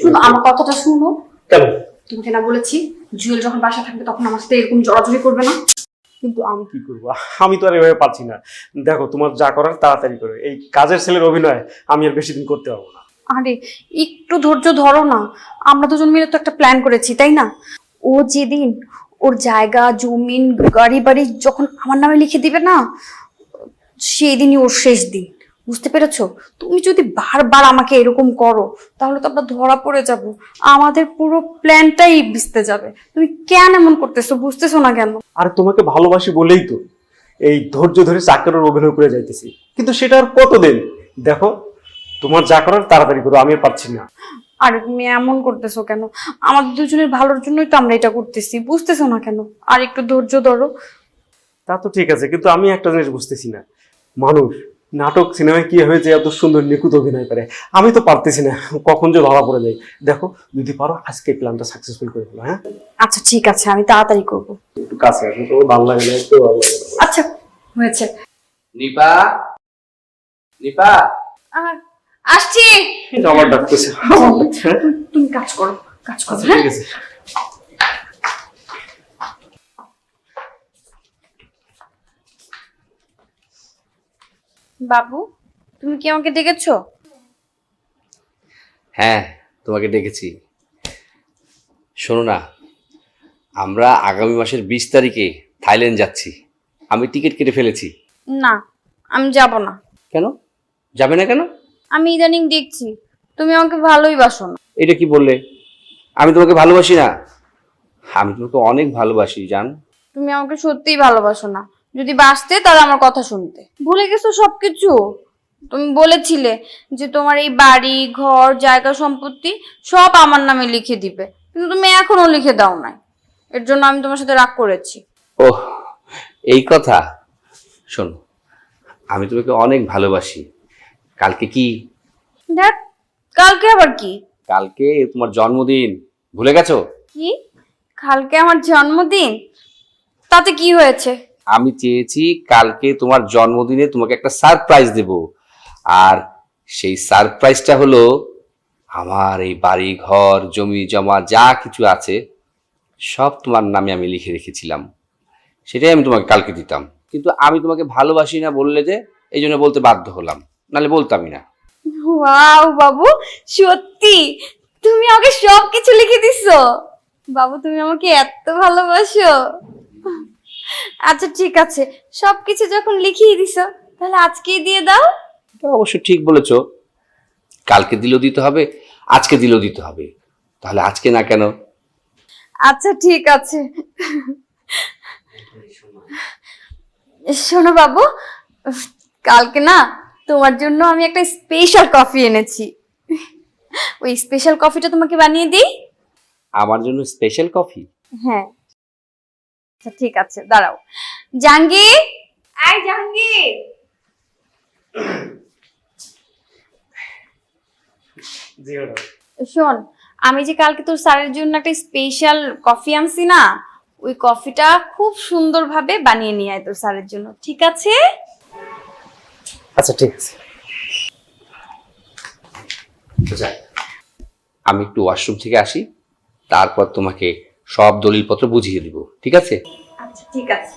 শুনো আমার কথাটা শুনো। কেন? তোমাকে না বলেছি জুয়েল যখন বাসা থাকবে তখন আমার সাথে এরকম জড়াজড়ি করবে না। কিন্তু আমি কি করব? আমি তো আর এভাবে পারছি না। দেখো তোমার যা করার তাড়াতাড়ি করো। এই কাজের ছেলের অভিনয় আমি আর বেশি দিন করতে পারব না। আরে একটু ধৈর্য ধরো না। আমরা দুজন মিলে তো একটা প্ল্যান করেছি তাই না? ও যেদিন ওর জায়গা জমিন গাড়ি বাড়ি যখন আমার নামে লিখে দিবে না সেই দিনই ওর শেষ দিন। বুঝতে পেরেছ? তুমি যদি বারবার আমাকে এরকম করো তাহলে তো আমরা ধরা পড়ে যাব। আমাদের পুরো প্ল্যানটাই ভিজতে যাবে। তুমি কেন এমন করতেছো? বুঝতেছো না কেন? আর তোমাকে ভালোবাসি বলেই তো এই ধৈর্য ধরে চাকরের অভিনয় করে যাইতেছি। কিন্তু সেটা আর কতদিন? দেখো তোমার যা করার তাড়াতাড়ি করো আমি পারছি না। আর তুমি এমন করতেছো কেন? আমাদের দুজনের ভালোর জন্যই তো আমরা এটা করতেছি। বুঝতেছো না কেন? আর একটু ধৈর্য ধরো। তা তো ঠিক আছে কিন্তু আমি একটা জিনিস বুঝতেছি না। মানুষ নাটক সিনেমায় কি হয়েছে এত সুন্দর নিখুঁত অভিনয় করে। আমি তো পারতেছি না কখন যে ধরা পড়ে যাই দেখো যদি পারো আজকে প্ল্যানটা সাকসেসফুল করে ফেলো হ্যাঁ? আচ্ছা ঠিক আছে আমি তাড়াতাড়ি করব। একটু কাছে আসো তো ভালো লাগে না একটু ভালো লাগে। না। আচ্ছা হয়েছে। নিপা? নিপা? আর আসছি। আবার ডাকতেছে। হ্যাঁ? তুমি কাজ করো কাজ করো আচ্ছা হ্যাঁ? ঠিক আছে। বাবু তুমি কি আমাকে ডেকেছো? হ্যাঁ তোমাকে ডেকেছি। শোনো না আমরা আগামী মাসের বিশ তারিখে থাইল্যান্ড যাচ্ছি। আমি টিকিট কেটে ফেলেছি। না আমি যাব না। কেন? যাবে না কেন? আমি ইদানিং দেখছি তুমি আমাকে ভালোই বাসো না। এটা কি বললে? আমি তোমাকে ভালোবাসি না। আমি তোমাকে অনেক ভালোবাসি জান। তুমি আমাকে সত্যিই ভালোবাসো না। যদি বাসতে তাহলে আমার কথা শুনতে। ভুলে গেছো সবকিছু? তুমি বলেছিলে যে তোমার এই বাড়ি ঘর জায়গা সম্পত্তি সব আমার নামে লিখে দিবে। কিন্তু তুমি এখনও লিখে দাও নাই। এর জন্য আমি তোমার সাথে রাগ করেছি। ওহ এই কথা? শোনো আমি তোমাকে অনেক ভালোবাসি। কালকে কি? দেখ কালকে আবার কি? কালকে তোমার জন্মদিন। ভুলে গেছো? কি? কালকে আমার জন্মদিন? তাতে কি হয়েছে? আমি চেয়েছি কালকে তোমার জন্মদিনে তোমাকে একটা সারপ্রাইজ দেব। আর সেই সারপ্রাইজটা হলো আমার এই বাড়ি ঘর জমি জমা যা কিছু আছে, সব তোমার নামে আমি লিখে রেখেছিলাম। সেটাই আমি তোমাকে কালকে দিতাম। কিন্তু আমি তোমাকে ভালোবাসি না বললে যে, এই জন্য বলতে বাধ্য হলাম। নাহলে বলতামই না। বাবু, সত্যি? তুমি আমাকে সব কিছু লিখে দিছো। বাবু, তুমি আমাকে এত ভালোবাসো। আচ্ছা ঠিক আছে। সব কিছু যখন লিখিয়ে দিছো তাহলে আজকেই দিয়ে দাও। তো অবশ্য ঠিক বলেছ। কালকে দিলেও দিতে হবে আজকে দিলেও দিতে হবে। তাহলে আজকে না কেন? আচ্ছা ঠিক আছে। শোনো বাবু কালকে না তোমার জন্য আমি একটা স্পেশাল কফি এনেছি। ওই স্পেশাল কফিটা তোমাকে বানিয়ে দিই। আমার জন্য স্পেশাল কফি হ্যাঁ। আচ্ছা ঠিক আছে দাঁড়াও। জাহাঙ্গীর? আই জাহাঙ্গীর! শোন আমি যে কালকে তোর স্যারের জন্য একটা স্পেশাল কফি আনছি না ওই কফিটা খুব সুন্দরভাবে বানিয়ে নিয়ে আয় তোর স্যারের জন্য ঠিক আছে? আচ্ছা ঠিক আছে। আমি একটু ওয়াশরুম থেকে আসি তারপর তোমাকে সব দলিলপত্র বুঝিয়ে দিব ঠিক আছে? আচ্ছা ঠিক আছে।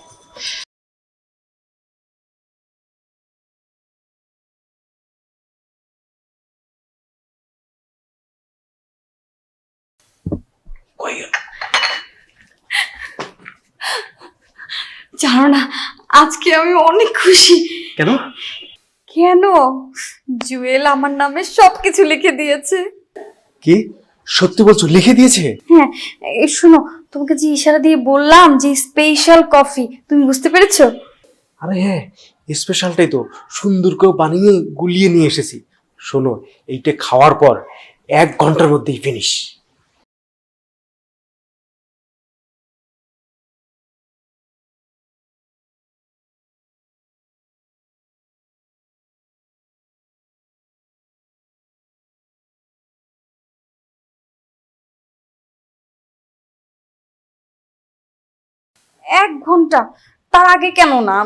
জানো না আজকে আমি অনেক খুশি। কেন? কেন? জুয়েল আমার নামে সবকিছু লিখে দিয়েছে। কি? সত্যি বলছো? লিখে দিয়েছে? হ্যাঁ এই শোনো তোমাকে যে ইশারা দিয়ে বললাম যে স্পেশাল কফি তুমি বুঝতে পেরেছ? আরে হ্যাঁ স্পেশালটাই তো। সুন্দর করে বানিয়ে গুলিয়ে নিয়ে এসেছি। শোনো এইটা খাওয়ার পর এক ঘণ্টার মধ্যেই ফিনিশ এক ঘণ্টা। তার আগে কেন না?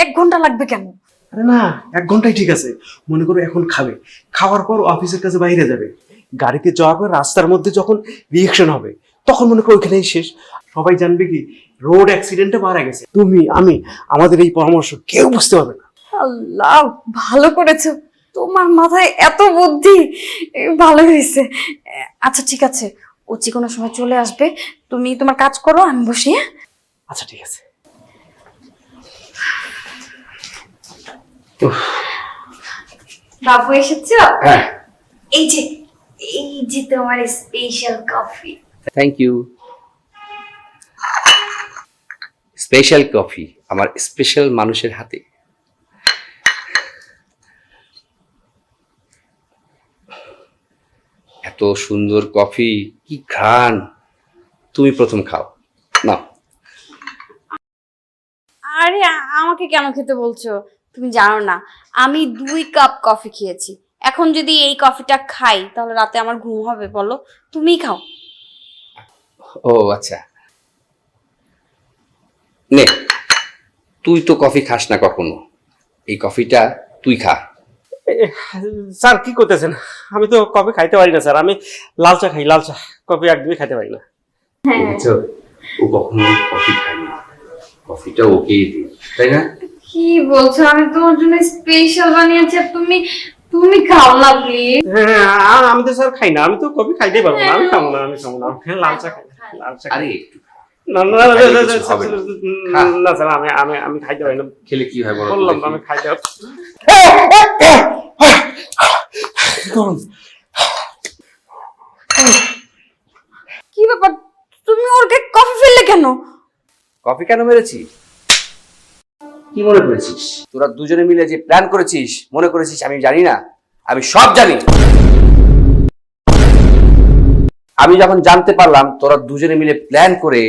এক ঘণ্টা লাগবে কেন? আরে না এক ঘন্টাই ঠিক আছে। মনে করো এখন খাবে। খাওয়ার পর অফিসের কাছে বাইরে যাবে। গাড়িতে যাওয়ার পর রাস্তার মধ্যে যখন রিয়েকশন হবে তখন মনে করো ওইখানেই শেষ। সবাই জানবে কি রোড অ্যাক্সিডেন্টে মারা গেছে। তুমি আমি আমাদের এই পরামর্শ কেউ বুঝতে পারবে না। আল্লাহ ভালো করেছ। তোমার মাথায় এত বুদ্ধি। ভালো হয়েছে। আচ্ছা ঠিক আছে। ও যে কোনো সময় চলে আসবে তুমি তোমার কাজ করো আমি বসি হ্যাঁ? আচ্ছা ঠিক আছে। বাবু এসেছ? হ্যাঁ। এই যে এই যে তোমার special coffee thank you special coffee আমার স্পেশাল মানুষের হাতে। এত সুন্দর কফি কি ঘ্রাণ। তুমি প্রথম খাও। না আরে আ- আমাকে কেন খেতে বলছো? তুমি জানো না। আমি দুই কাপ কফি খেয়েছি। এখন যদি এই কফিটা খাই তাহলে রাতে আমার ঘুম হবে বলো। তুমিই খাও। ও আচ্ছা। নে তুই তো কফি খাস না কখনো। এই কফিটা তুই খা। স্যার কি করতেছেন? আমি তো কফি খাইতে পারি না স্যার। আমি লাল চা খাই লাল চা। কফি একদমই খাইতে পারি না। দেখেছ? ও কখনো কফি খায় না। কফিটা ওকেই দিই তাই না? কি বলছো? আমি তোমার জন্য স্পেশাল বানিয়েছি আর তুমি তুমি খাও না প্লিজ হ্যাঁ আমি তো স্যার খাই না আমি তো কফি খাইতেই পারব না আমি খাব না আমি খাব না। আমি লাল চা খাই লাল চা আরে একটু না না না, না, খাইলে না, কিছু না, হবে না। না, না স্যার আমি আমি আমি খাইতে পারি না। খেলে কি হয় বলো বললাম আমি খাইতে কি ব্যাপার? তুমি ওর কফি ফেললে কেন? কফি কেন মেরেছি কি মনে করেছিস? তোরা দুজনে মিলে যে প্ল্যান করেছিস, মনে করেছিস আমি জানি না, আমি সব জানি। আমি যখন জানতে পারলাম তোরা দুজনে মিলে প্ল্যান করে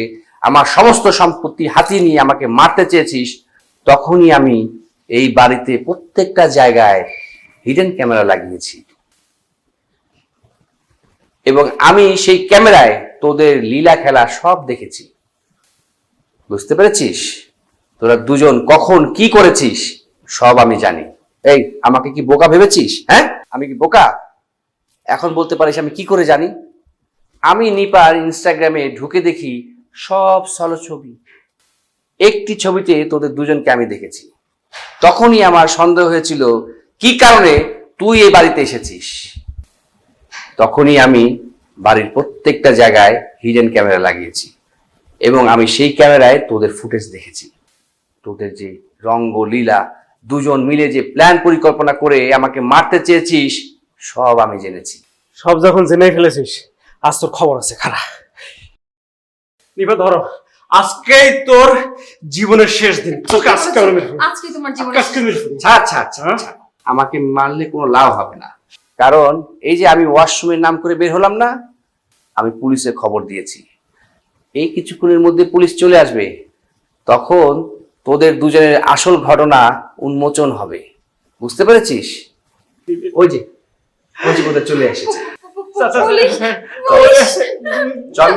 আমার সমস্ত সম্পত্তি হাতিয়ে নিয়ে আমাকে মারতে চেয়েছিস, তখনই আমি এই বাড়িতে প্রত্যেকটা জায়গায় হিডেন ক্যামেরা লাগিয়েছি। এবং আমি সেই ক্যামেরায় তোদের লীলা খেলা সব দেখেছি। বুঝতে পেরেছিস? তোরা দুজন কখন কি করেছিস, সব আমি জানি। এই, আমাকে কি বোকা ভেবেছিস হ্যাঁ? আমি কি বোকা? এখন বলতে পারিস আমি কি করে জানি? আমি নিপার ইনস্টাগ্রামে ঢুকে দেখি সব সলো ছবি। একটি ছবিতে তোদের দুজনকে আমি দেখেছি। তখনই আমার সন্দেহ হয়েছিল, কি কারণে তুই এই বাড়িতে এসেছিস? তখনই আমি বাড়ির প্রত্যেকটা জায়গায় হিডেন ক্যামেরা লাগিয়েছি। এবং আমি সেই ক্যামেরায় তোদের ফুটেজ দেখেছি। তোদের যে রঙ্গ লীলা দুজন মিলে যে প্ল্যান পরিকল্পনা করে আমাকে মারতে চেয়েছিস সব আমি জেনেছি। সব যখন জেনে ফেলেছিস আজ তোর খবর আছে খারাপ নিবা ধরো আজকেই তোর জীবনের শেষ দিন। তোকে আজকে আমি মেরে আজকে তোমার আজকে আজকে মেরে ফেলব। আচ্ছা আচ্ছা আচ্ছা আমাকে মারলে কোনো লাভ হবে না। কারণ এই যে আমি ওয়াশরুমের নাম করে বের হলাম না আমি পুলিশে খবর দিয়েছি। এই কিছুক্ষণের মধ্যে পুলিশ চলে আসবে তখন তোদের দুজনের আসল ঘটনা উন্মোচন হবে বুঝতে পেরেছিস ওই যে ওই যে কোথায় চলে এসেছে আচ্ছা, আচ্ছা, হ্যাঁ। চল